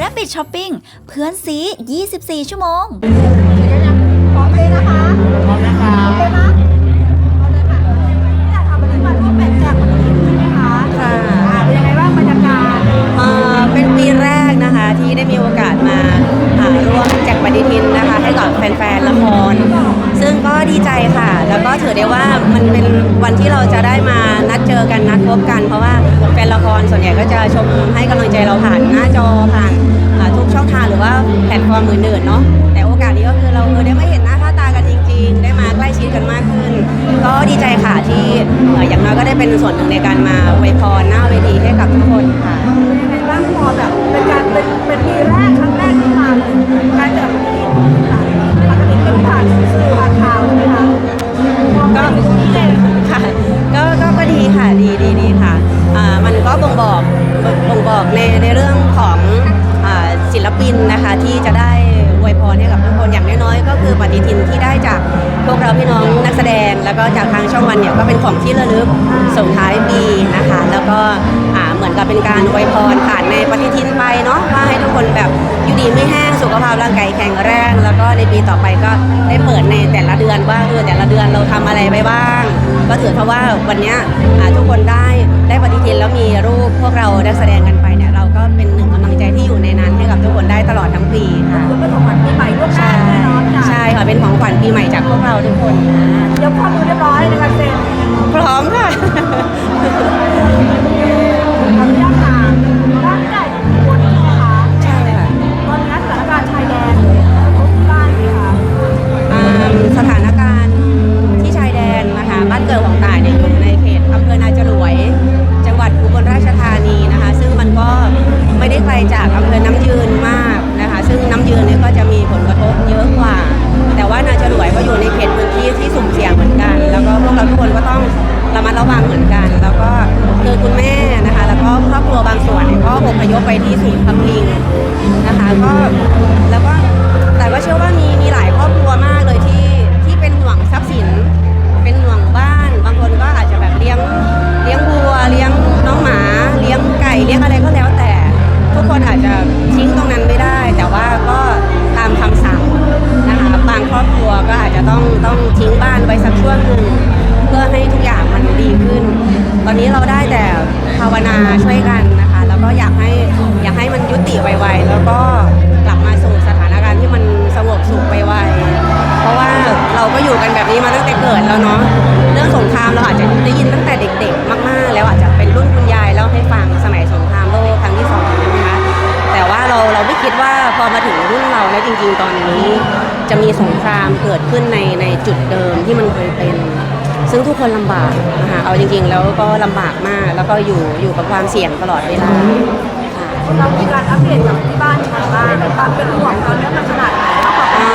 Rabbit Shopping เพื่อนซี 24 ชั่วโมง พร้อมเลยนะคะพร้อมนะคะเลยนะเอาเลยค่ะเนี่ยค่ะวันนี้มาร่วมแบ่งแจกคนอื่นใช่ไหมคะค่ะอ่าเป็นยังไงบ้างบรรยากาศเอ่อเป็นปีแรกนะคะที่ได้มีโอกาสมาอ่าร่วมแจกปฏิทินนะคะ ให้กับแฟนๆละครซึ่งก็ ดีใจค่ะ แล้วก็ถือได้ว่ามันเป็นวันที่เราจะได้มานัดเจอกันนัดพบกัน เพราะว่าแฟนละครส่วนใหญ่ก็จะชมให้กำลังใจเราผ่านหน้าจอผ่านทุกช่องทางหรือว่าแพลตฟอร์มอื่นๆเนาะแต่โอกาสนี้ก็คือเราเออได้มาเห็นหน้าค่าตากันจริง ๆ ได้มาใกล้ชิดกันมากขึ้น ก็ดีใจค่ะที่อย่างน้อยก็ได้เป็นส่วนหนึ่งในการมาอวพรหน้าเวทีให้กับทุกคนค่ะเป็นไงบ้างพอแบบเป็นการเป็นเป็นปีแรกครั้งแรกที่ บ่งบอกในในเรื่องของศิลปินนะคะที่จะได้อวยพรให้กับทุกคนอย่างน้อยๆก็คือปฏิทินที่ได้จากพวกเราพี่น้องนักแสดง แล้วก็จากทางช่องวันเนี่ยก็เป็นของที่ระลึกส่งท้ายปีนะคะ แล้วก็เหมือนกับเป็นการอวยพรผ่านในปฏิทินไปเนาะว่าให้ทุกคนแบบอยู่ดีไม่แห้งสุขภาพร่างกายแข็งแรงแล้วก็ในปีต่อไปก็ได้เปิดในแต่ละเดือนว่าเออแต่ละเดือนเราทำอะไรไปบ้าง ก็ถือเพราะว่าวันเนี้ยทุกคนได้ ได้ปฏิทินแล้วมีรูปพวกเราได้แสดงกันไปเนี่ยเราก็เป็นหนึ่งกำลังใจที่อยู่ในนั้นให้กับทุกคนได้ตลอดทั้งปีค่ะคือเป็นของขวัญปีใหม่ร่วมกันแน่นอนจ้ะใช่ค่ะเป็นของขวัญปีใหม่จากพวกเราทุกคนเดี๋ยวข้อมือเรียบร้อยในการเซ็น พร้อมค่ะ ทุกคนอาจจะทิ้งตรงนั้นไม่ได้ แต่ว่าก็ตามคำสั่งนะคะบางครอบครัวก็อาจจะต้องต้องทิ้งบ้านไว้สักช่วงหนึ่งเพื่อให้ทุกอย่างมันดีขึ้น ตอนนี้เราได้แต่ภาวนาช่วยกันนะคะ แล้วก็อยากให้อยากให้มันยุติไวๆแล้วก็กลับมาสู่สถานการณ์ที่มันสงบสุขไวๆเพราะว่าเราก็อยู่กันแบบนี้มาตั้งแต่เกิดแล้วเนาะเรื่องสงครามเราอาจจะได้ยินตั้งแต่เด็ก ๆ มากๆ แล้วอาจจะเป็นรุ่นคุณยายเล่าให้ฟังสมัยสงคราม เราเราไม่คิดว่าพอมาถึงรุ่นเราแล้วจริง ๆ ตอนนี้ จะมีสงครามเกิดขึ้นในในจุดเดิมที่มันเคยเป็น ซึ่งทุกคนลำบากนะคะเอาจริง ๆ แล้วก็ลำบากมากแล้วก็อยู่อยู่กับความเสี่ยงตลอดเวลาค่ะ เรามีการอัปเดตกับที่บ้านยังไงบ้างความเป็นห่วงตอนนี้มันขนาดไหนมากกว่าอ่า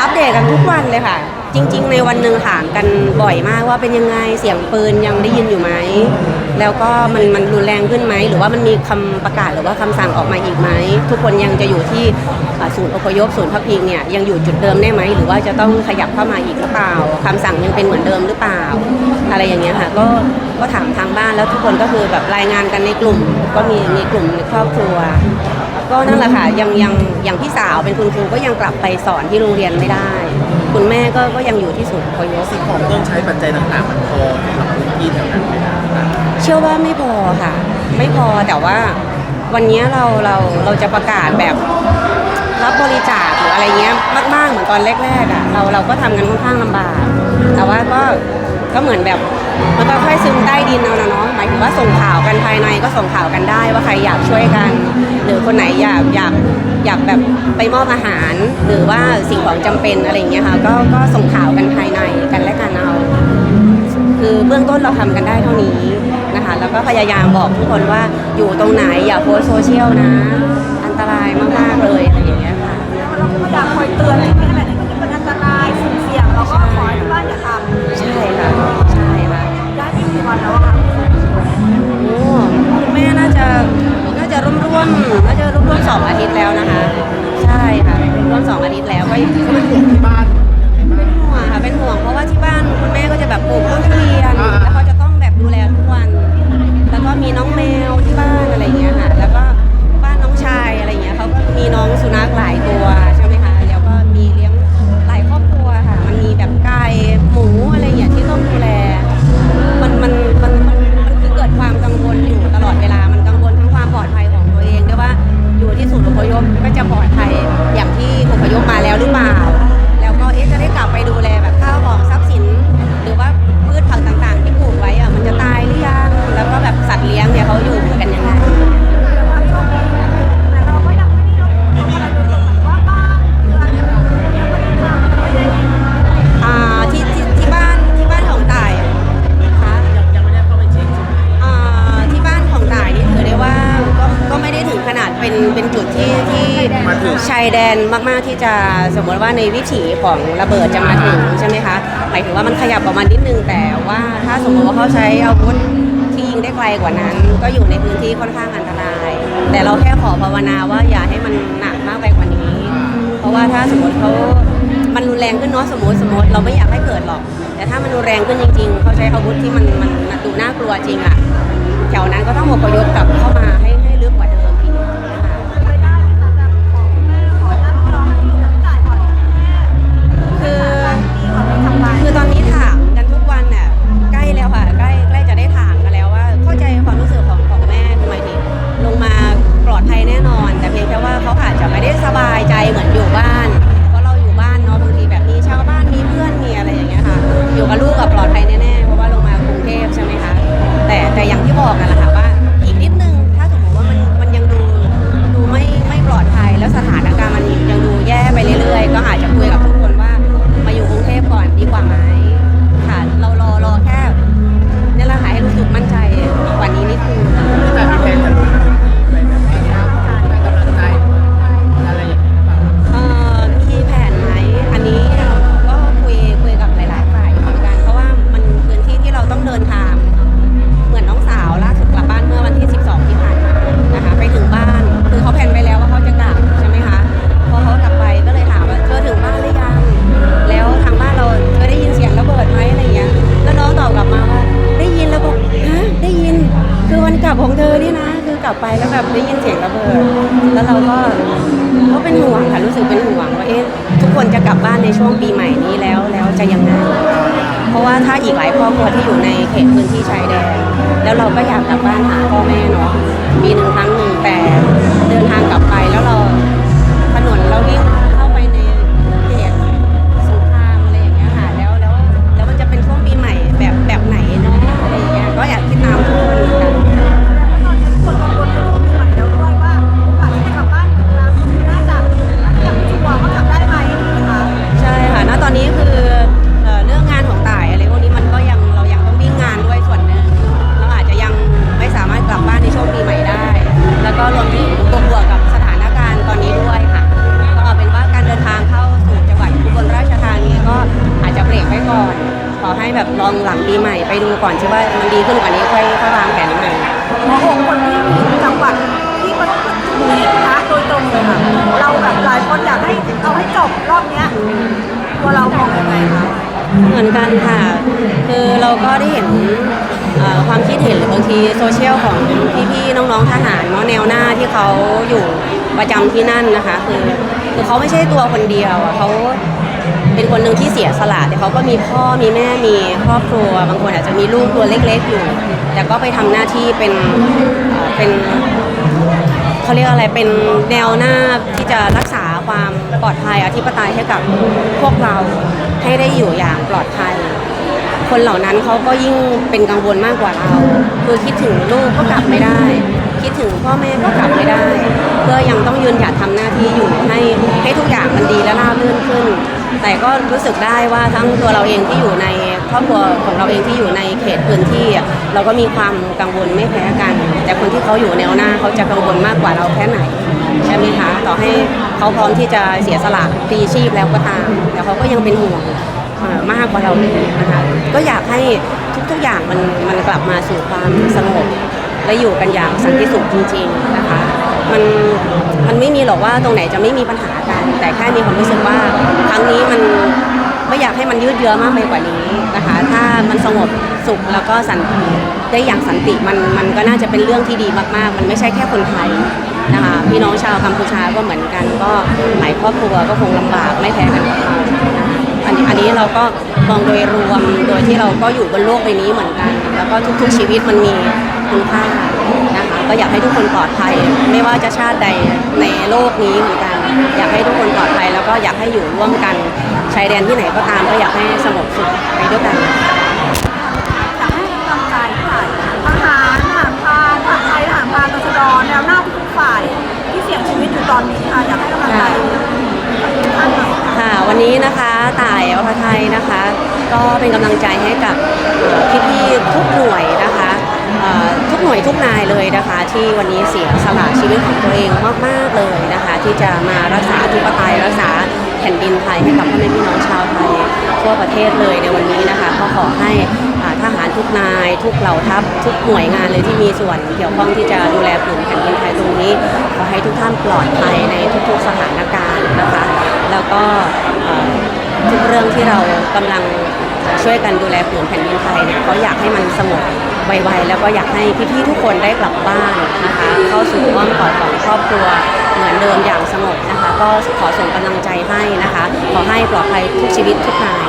อัปเดตกันทุกวันเลยค่ะ จริง ๆ ในวันหนึ่งถามกันบ่อยมากว่าเป็นยังไงเสียงปืนยังได้ยินอยู่ไหม แล้วก็มันมันรุนแรงขึ้นไหม หรือว่ามันมีคำประกาศหรือว่าคำสั่งออกมาอีกไหม ทุกคนยังจะอยู่ที่ศูนย์อพยพศูนย์พักพิงเนี่ยยังอยู่จุดเดิมได้ไหม หรือว่าจะต้องขยับเข้ามาอีกหรือเปล่าคำสั่งยังเป็นเหมือนเดิมหรือเปล่า อะไรอย่างเงี้ยค่ะก็ก็ถามทางบ้านแล้วทุกคนก็คือแบบรายงานกันในกลุ่ม ก็มีมีกลุ่มในครอบครัวก็นั่นแหละค่ะยังยังอย่างพี่สาวเป็นคุณครูก็ยังกลับไปสอนที่โรงเรียนไม่ได้ คุณแม่ก็ก็ยังอยู่ที่ศูนย์อพยพสิ่งของเครื่องใช้ปัจจัยต่างๆ มันพอสำหรับพื้นที่แถวนั้นไหมครับเชื่อว่าไม่พอค่ะ ไม่พอแต่ว่าวันนี้เราเราเราจะประกาศแบบรับบริจาคหรืออะไรเงี้ยมากๆเหมือนตอนแรกๆอะเราเราก็ทำกันค่อนข้างลำบาก แต่ว่าก็ ก็เหมือนแบบมันก็ค่อยซึมใต้ดินเอานะเนาะหมายถึงว่าส่งข่าวกันภายในก็ส่งข่าวกันได้ว่าใครอยากช่วยกัน หรือคนไหนอยากอยากอยากแบบไปมอบอาหาร หรือว่าสิ่งของจำเป็นอะไรอย่างเงี้ยค่ะก็ก็ส่งข่าวกันภายในกันและกันเอา คือเบื้องต้นเราทำกันได้เท่านี้นะคะ แล้วก็พยายามบอกทุกคนว่าอยู่ตรงไหนอย่าโพสโซเชียลนะ อันตรายมากๆเลยอะไรอย่างเงี้ยค่ะเราก็พยายามคอยเตือนให้อะไรที่มันเป็นอันตรายสุ่มเสี่ยงเราก็ันแล้วอะคะคุณแม่น่าจะน่าจะร่วมร่วมน่าจะร่วมร่วมสองอาทิตย์แล้วนะคะ ใช่ค่ะร่วมสองอาทิตย์แล้วก็ก็เป็นห่วงที่บ้านเป็นห่วงค่ะเป็นห่วงเพราะว่าที่บ้านคุณแม่ก็จะแบบปลูกต้นายแดนมากๆที่จะสมมติว่าในวิถีของระเบิดจะมาถึงใช่ไหมคะหมายถึงว่ามันขยับออกมานิดนึงแต่ว่าถ้าสมมติว่าเขาใช้อาวุธที่ยิงได้ไกลกว่านั้น ก็อยู่ในพื้นที่ค่อนข้างอันตราย แต่เราแค่ขอภาวนาว่าอย่าให้มันหนักมากไปกว่านี้ เพราะว่าถ้าสมมติเขามันรุนแรงขึ้นเนาะสมมติสมมติเราไม่อยากให้เกิดหรอก แต่ถ้ามันรุนแรงขึ้นจริง ๆ เขาใช้อาวุธที่มันมันมันดูน่ากลัวจริงอะแถวนั้นก็ต้องอพยพกลับเข้ามาให้ เพียงแค่ว่าเขาอาจจะไม่ได้สบายใจเหมือนอยู่บ้าน เพราะเราอยู่บ้านเนาะบางทีแบบมีชาวบ้านมีเพื่อนมีอะไรอย่างเงี้ยค่ะ อยู่กับลูกกับปลอดภัยแน่ๆเพราะว่าลงมากรุงเทพใช่ไหมคะแต่แต่อย่างที่บอกกันแหละค่ะว่าอีกนิดนึงถ้าสมมติว่ามันมันยังดูดูไม่ไม่ปลอดภัยแล้วสถานการณ์มันยังดูแย่ไปเรื่อยๆ ก็อาจจะคุยกับทุกคนว่ามาอยู่กรุงเทพก่อน ปีใหม่นี้แล้วแล้วจะยังไงเพราะว่าถ้าอีกหลายครอบครัวที่อยู่ในเขตพื้นที่ชายแดนแล้วเราก็อยากกลับบ้านหาพ่อแม่เนาะปีหนึ่งครั้งหนึ่งแต่เดินทางกลับไปแล้วเราถนนเราวิ่ง ลองหลังปีใหม่ไปดูก่อนที่ว่ามันดีขึ้นกว่านี้ค่อยค่อยวางแผนใหม่หมอหงคนที่อยู่จังหวัดที่มันมีพระโดยตรงเลยค่ะเราแบบหลายคนอยากให้เอาให้จบรอบเนี้ยตัวเรามองยังไงคะเหมือนกันค่ะ คือเราก็ได้เห็นเอ่อความคิดเห็นหรือบางทีโซเชียลของพี่ๆน้องๆทหารเนาะแนวหน้าที่เขาอยู่ประจำที่นั่นนะคะ คือคือเขาไม่ใช่ตัวคนเดียวอะเขา เป็นคนหนึ่งที่เสียสละแต่เขาก็มีพ่อมีแม่มีครอบครัว บางคนอาจจะมีลูกตัวเล็กๆอยู่ แต่ก็ไปทำหน้าที่เป็นเป็นเขาเรียกอะไรเป็นแนวหน้าที่จะรักษาความปลอดภัยอธิปไตยให้กับพวกเราให้ได้อยู่อย่างปลอดภัย คนเหล่านั้นเขาก็ยิ่งเป็นกังวลมากกว่าเรา คือคิดถึงลูกก็กลับไม่ได้ คิดถึงพ่อแม่ก็กลับไม่ได้ก็ยังต้องยืนหยัดทำหน้าที่อยู่ให้ให้ทุกอย่างมันดีและราบรื่นขึ้น แต่ก็รู้สึกได้ว่าทั้งตัวเราเองที่อยู่ในครอบครัวของเราเองที่อยู่ในเขตพื้นที่ เราก็มีความกังวลไม่แพ้กัน แต่คนที่เขาอยู่แนวหน้าเขาจะกังวลมากกว่าเราแค่ไหนใช่ไหมคะต่อให้เขาพร้อมที่จะเสียสละปีชีพแล้วก็ตาม แต่เขาก็ยังเป็นห่วงมากกว่าเราอีกนะคะก็อยากให้ทุกๆอย่างมันมันกลับมาสู่ความสงบและอยู่กันอย่างสันติสุขจริงๆนะคะ มันมันไม่มีหรอกว่าตรงไหนจะไม่มีปัญหากัน แต่แค่มีความรู้สึกว่าครั้งนี้มันไม่อยากให้มันยืดเยื้อมากไปกว่านี้นะคะ ถ้ามันสงบสุขแล้วก็สันติได้อย่างสันติมันมันก็น่าจะเป็นเรื่องที่ดีมากๆ มันไม่ใช่แค่คนไทยนะคะพี่น้องชาวกัมพูชาก็เหมือนกัน ก็หลายครอบครัวก็คงลำบากไม่แพ้กันกับเราอันนี้อันนี้เราก็มองโดยรวมโดยที่เราก็อยู่บนโลกใบนี้เหมือนกัน แล้วก็ทุกๆชีวิตมันมีคุณค่า ก็อยากให้ทุกคนปลอดภัย ไม่ว่าจะชาติใดในโลกนี้เหมือนกัน อยากให้ทุกคนปลอดภัย แล้วก็อยากให้อยู่ร่วมกันชายแดนที่ไหนก็ตามก็อยากให้สงบสุขไปด้วยกันอยากให้กำลังใจค่ะทหารทหารพรานทหารไทยทหารพรานตชดแนวหน้าทุกฝ่ายที่เสี่ยงชีวิตอยู่ตอนนี้ค่ะอยากให้กำลังใจท่านหน่อยค่ะ ค่ะ วันนี้นะคะต่ายอภไทยนะคะ ก็เป็นกำลังใจให้กับพี่ๆทุกหน่วยนะคะเอ่อทุก หน่วยทุกนายเลยนะคะ ที่วันนี้เสียสละชีวิตของตัวเองมากๆเลยนะคะ ที่จะมารักษาธิปไตยรักษาแผ่นดินไทยให้กับพ่อแม่พี่น้องชาวไทยทั่วประเทศเลยในวันนี้นะคะ ก็ขอให้ทหารทุกนาย ทุกเหล่าทัพทุกหน่วยงานเลยที่มีส่วนเกี่ยวข้องที่จะดูแลผืนแผ่นดินไทยตรงนี้ ขอให้ทุกท่านปลอดภัยในทุกๆสถานการณ์นะคะ แล้วก็ทุกเรื่องที่เรากำลังช่วยกันดูแลผืนแผ่นดินไทยเนี่ยก็อยากให้มันสงบ ไวๆแล้วก็อยากให้พี่ๆทุกคนได้กลับบ้านนะคะ เข้าสู่อ้อมกอดของครอบครัวเหมือนเดิมอย่างสงบนะคะ ก็ขอส่งกำลังใจให้นะคะ ขอให้ปลอดภัยทุกชีวิตทุกนาย